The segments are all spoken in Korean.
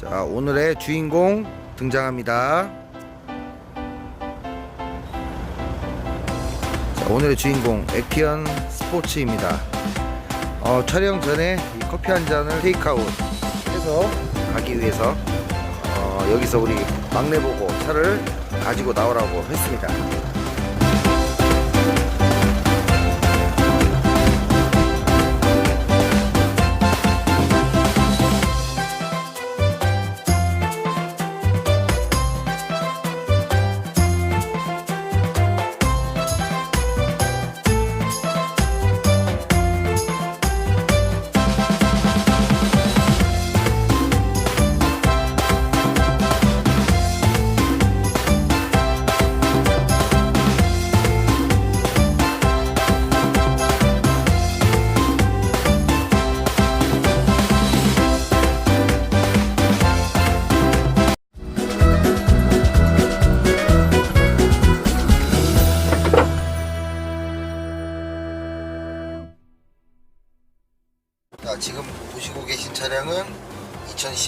자, 오늘의 주인공 등장합니다. 자, 오늘의 주인공 액티언 스포츠입니다. 어, 촬영 전에 이 커피 한 잔을 테이크아웃 해서 가기 위해서 어, 여기서 우리 막내 보고 차를 가지고 나오라고 했습니다.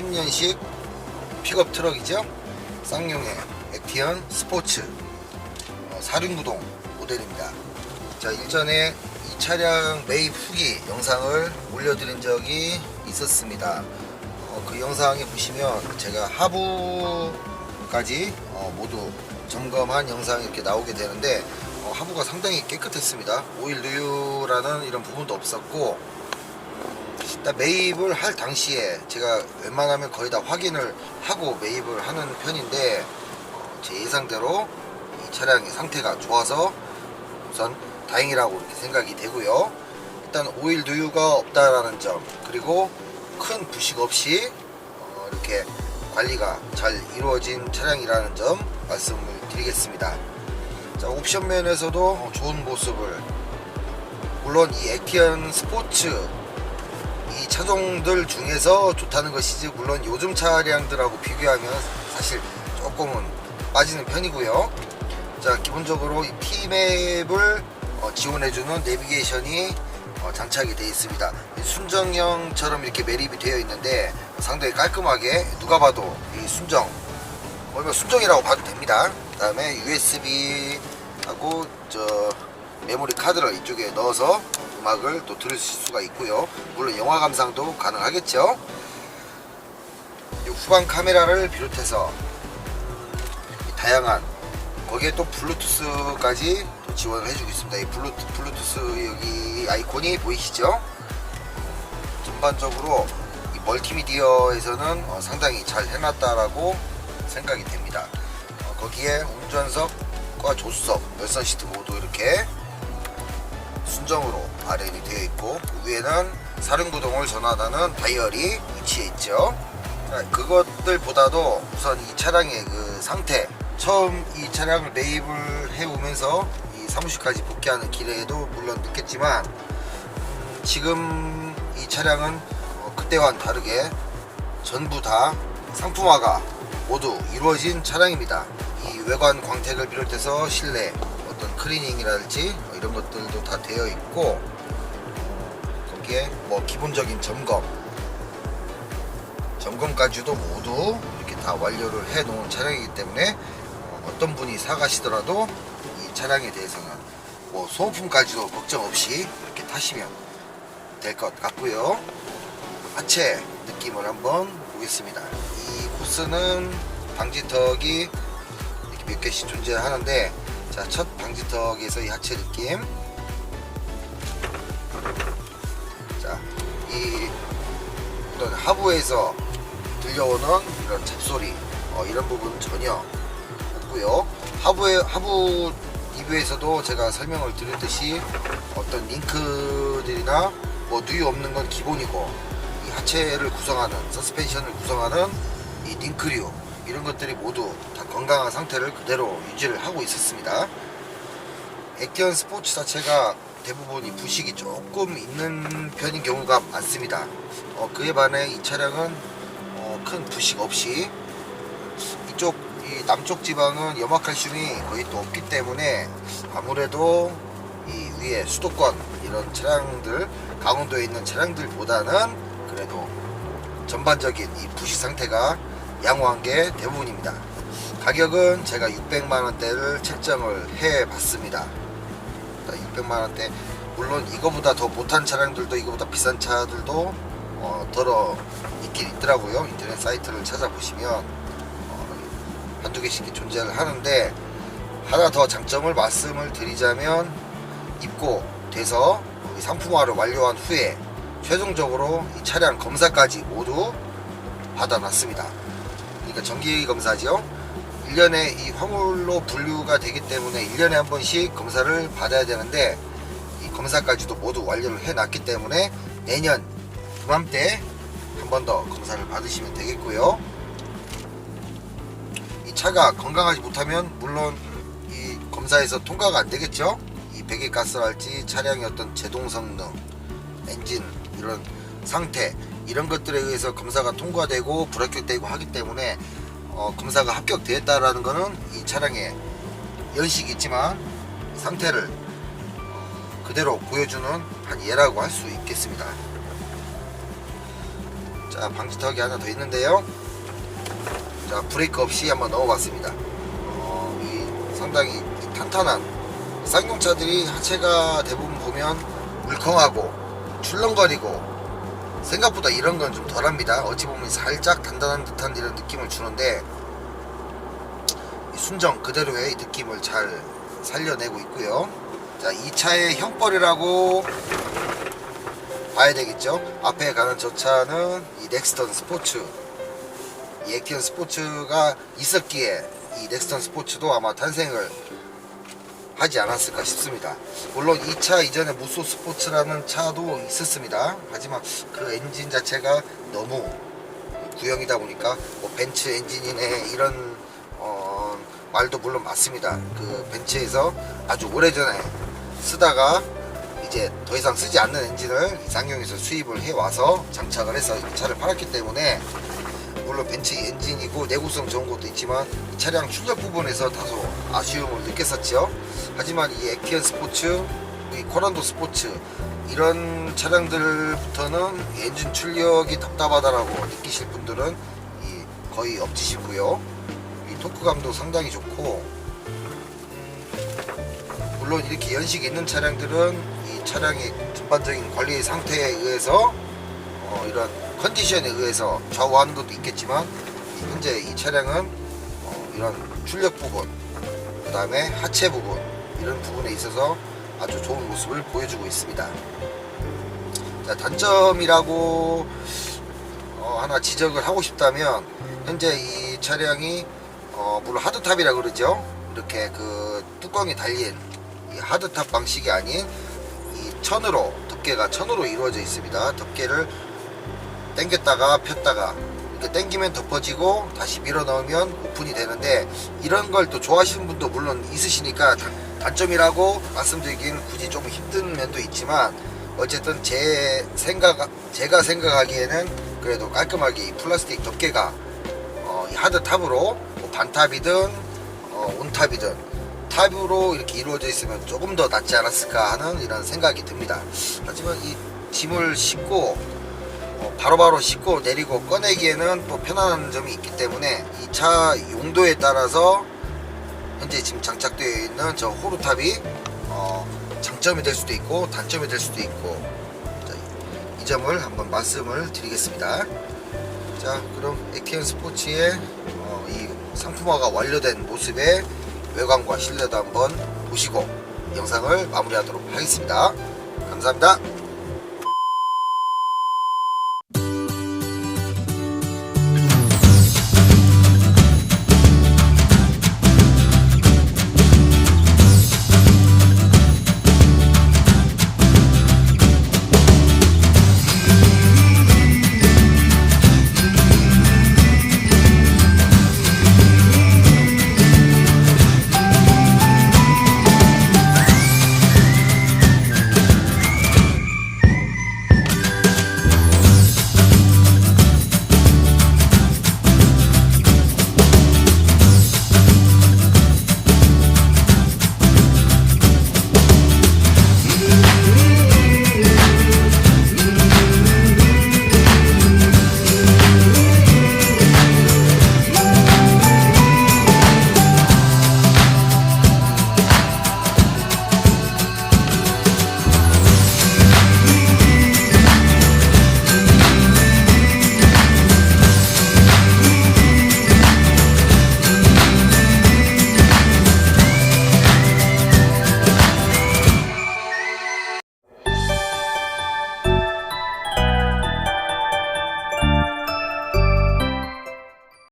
2010년식 픽업 트럭이죠. 쌍용의 액티언 스포츠 어, 4륜구동 모델입니다. 자, 일전에 이 차량 매입 후기 영상을 올려드린 적이 있었습니다. 어, 그 영상에 보시면 제가 하부까지 어, 모두 점검한 영상이 이렇게 나오게 되는데 어, 하부가 상당히 깨끗했습니다. 오일 누유라는 이런 부분도 없었고 일단 매입을 할 당시에 제가 웬만하면 거의 다 확인을 하고 매입을 하는 편인데 어, 제 예상대로 이 차량의 상태가 좋아서 우선 다행이라고 이렇게 생각이 되고요. 일단 오일 누유가 없다라는 점 그리고 큰 부식 없이 어, 이렇게 관리가 잘 이루어진 차량이라는 점 말씀을 드리겠습니다. 자, 옵션 면에서도 좋은 모습을 물론 이 액티언 스포츠 이 차종들 중에서 좋다는 것이지 물론 요즘 차량들하고 비교하면 사실 조금은 빠지는 편이고요. 자 기본적으로 이 T맵을 어, 지원해주는 내비게이션이 어, 장착이 되어 있습니다. 이 순정형처럼 이렇게 매립이 되어 있는데 상당히 깔끔하게 누가 봐도 이 순정 얼마 순정이라고 봐도 됩니다. 그 다음에 USB 하고 저 메모리 카드를 이쪽에 넣어서 음악을 또 들을 수가 있고요. 물론 영화 감상도 가능하겠죠. 이 후방 카메라를 비롯해서 이 다양한 거기에 또 블루투스까지 또 지원을 해주고 있습니다. 이 블루투, 블루투스 여기 아이콘이 보이시죠? 전반적으로 이 멀티미디어에서는 어, 상당히 잘 해놨다라고 생각이 됩니다. 어, 거기에 운전석과 조수석, 열선 시트 모두 이렇게 순정으로 발현이 되어 있고 그 위에는 사륜구동을 전환하는 다이얼이 위치해 있죠. 자, 그것들보다도 우선 이 차량의 그 상태 처음 이 차량을 매입을 해오면서 이 사무실까지 복귀하는 길에도 물론 음, 지금 이 차량은 어, 그때와는 다르게 전부 다 상품화가 모두 이루어진 차량입니다. 이 외관 광택을 비롯해서 실내 어떤 클리닝이랄지 뭐 이런 것들도 다 되어 있고 어, 거기에 뭐 기본적인 점검. 점검까지도 모두 이렇게 다 완료를 해 놓은 차량이기 때문에 어, 어떤 분이 사가시더라도 이 차량에 대해서는 뭐 소모품까지도 걱정 없이 이렇게 타시면 될 것 같고요. 하체 느낌을 한번 보겠습니다. 이 코스는 방지턱이 이렇게 몇 개씩 존재하는데 자, 첫 방지턱에서 이 하체 느낌. 자, 이 어떤 하부에서 들려오는 이런 잡소리, 어, 이런 부분 전혀 없고요. 하부에 하부 리뷰에서도 제가 설명을 드렸듯이 어떤 링크들이나 뭐 누유 없는 건 기본이고 이 하체를 구성하는 서스펜션을 구성하는 이 링크류 이런 것들이 모두 다 건강한 상태를 그대로 유지를 하고 있었습니다. 액티언 스포츠 자체가 대부분 이 부식이 조금 있는 편인 경우가 많습니다. 어, 그에 반해 이 차량은 어, 큰 부식 없이 이쪽 이 남쪽 지방은 염화칼슘이 거의 또 없기 때문에 아무래도 이 위에 수도권 이런 차량들 강원도에 있는 차량들보다는 그래도 전반적인 이 부식 상태가 양호한 게 대부분입니다. 가격은 제가 600만 원대를 책정을 해 봤습니다. 600만 원대 물론 이거보다 더 못한 차량들도 이거보다 비싼 차들도 어, 덜어 있긴 있더라고요. 인터넷 사이트를 찾아보시면 어, 한두 개씩 존재를 하는데 하나 더 장점을 말씀을 드리자면 입고 돼서 이 상품화를 완료한 후에 최종적으로 이 차량 검사까지 모두 받아놨습니다. 그러니까 정기 검사죠. 1년에 이 화물로 분류가 되기 때문에 1년에 한 번씩 검사를 받아야 되는데 이 검사까지도 모두 완료를 해놨기 때문에 내년 그맘때 한 번 더 검사를 받으시면 되겠고요. 이 차가 건강하지 못하면 물론 이 검사에서 통과가 안 되겠죠. 이 배기 가스랄지 차량의 어떤 제동 성능, 엔진 이런 상태 이런 것들에 의해서 검사가 통과되고 불합격되고 하기 때문에 어, 검사가 합격되었다라는 것은 이 차량의 연식이 있지만 상태를 어, 그대로 보여주는 한 예라고 할 수 있겠습니다. 자 방지턱이 하나 더 있는데요. 자 브레이크 없이 한번 넣어봤습니다. 어, 이 상당히 이 탄탄한 쌍용차들이 하체가 대부분 보면 물컹하고 출렁거리고 생각보다 이런 건 좀 덜합니다. 어찌 보면 살짝 단단한 듯한 이런 느낌을 주는데 이 순정 그대로의 이 느낌을 잘 살려내고 있고요. 자, 이 차의 형벌이라고 봐야 되겠죠. 앞에 가는 저 차는 이 넥스턴 스포츠, 이 액티언 스포츠가 있었기에 이 넥스턴 스포츠도 아마 탄생을 하지 않았을까 싶습니다. 물론 이차 이전에 무소 스포츠라는 차도 있었습니다. 하지만 그 엔진 자체가 너무 구형이다 보니까 뭐 벤츠 엔진이네 이런 어, 말도 물론 맞습니다. 그 벤츠에서 아주 오래전에 쓰다가 이제 더 이상 쓰지 않는 엔진을 쌍용에서 수입을 해 와서 장착을 해서 이 차를 팔았기 때문에 물론 벤츠 엔진이고 내구성 좋은 것도 있지만 이 차량 출력 부분에서 다소 아쉬움을 느꼈었죠. 하지만 이 액티언 스포츠, 이 코란도 스포츠 이런 차량들부터는 이 엔진 출력이 답답하다라고 느끼실 분들은 이 거의 없으시고요. 이 토크감도 상당히 좋고 음, 물론 이렇게 연식이 있는 차량들은 이 차량의 전반적인 관리 상태에 의해서 어, 이런 컨디션에 의해서 좌우하는 것도 있겠지만 이 현재 이 차량은 어, 이런 출력 부분 그 다음에 하체 부분 이런 부분에 있어서 아주 좋은 모습을 보여주고 있습니다. 자, 단점이라고 어, 하나 지적을 하고 싶다면 현재 이 차량이 어, 물론 하드탑이라 그러죠. 이렇게 그 뚜껑이 달린 이 하드탑 방식이 아닌 이 천으로 덮개가 천으로 이루어져 있습니다. 덮개를 당겼다가 폈다가 이렇게 당기면 덮어지고 다시 밀어 넣으면 오픈이 되는데 이런 걸 또 좋아하시는 분도 물론 있으시니까 단- 단점이라고 말씀드리기는 굳이 좀 힘든 면도 있지만 어쨌든 제 생각 제가 생각하기에는 그래도 깔끔하게 이 플라스틱 덮개가 어, 이 하드 탑으로 뭐 반탑이든 어, 온탑이든 탑으로 이렇게 이루어져 있으면 조금 더 낫지 않았을까 하는 이런 생각이 듭니다. 하지만 이 짐을 싣고 어, 바로바로 싣고 내리고 꺼내기에는 또 편안한 점이 있기 때문에 이 차 용도에 따라서 현재 지금 장착되어 있는 저 호루탑이 어, 장점이 될 수도 있고 단점이 될 수도 있고 자, 이 점을 한번 말씀을 드리겠습니다. 자 그럼 액티언 스포츠의 어, 이 상품화가 완료된 모습의 외관과 실내도 한번 보시고 영상을 마무리하도록 하겠습니다. 감사합니다.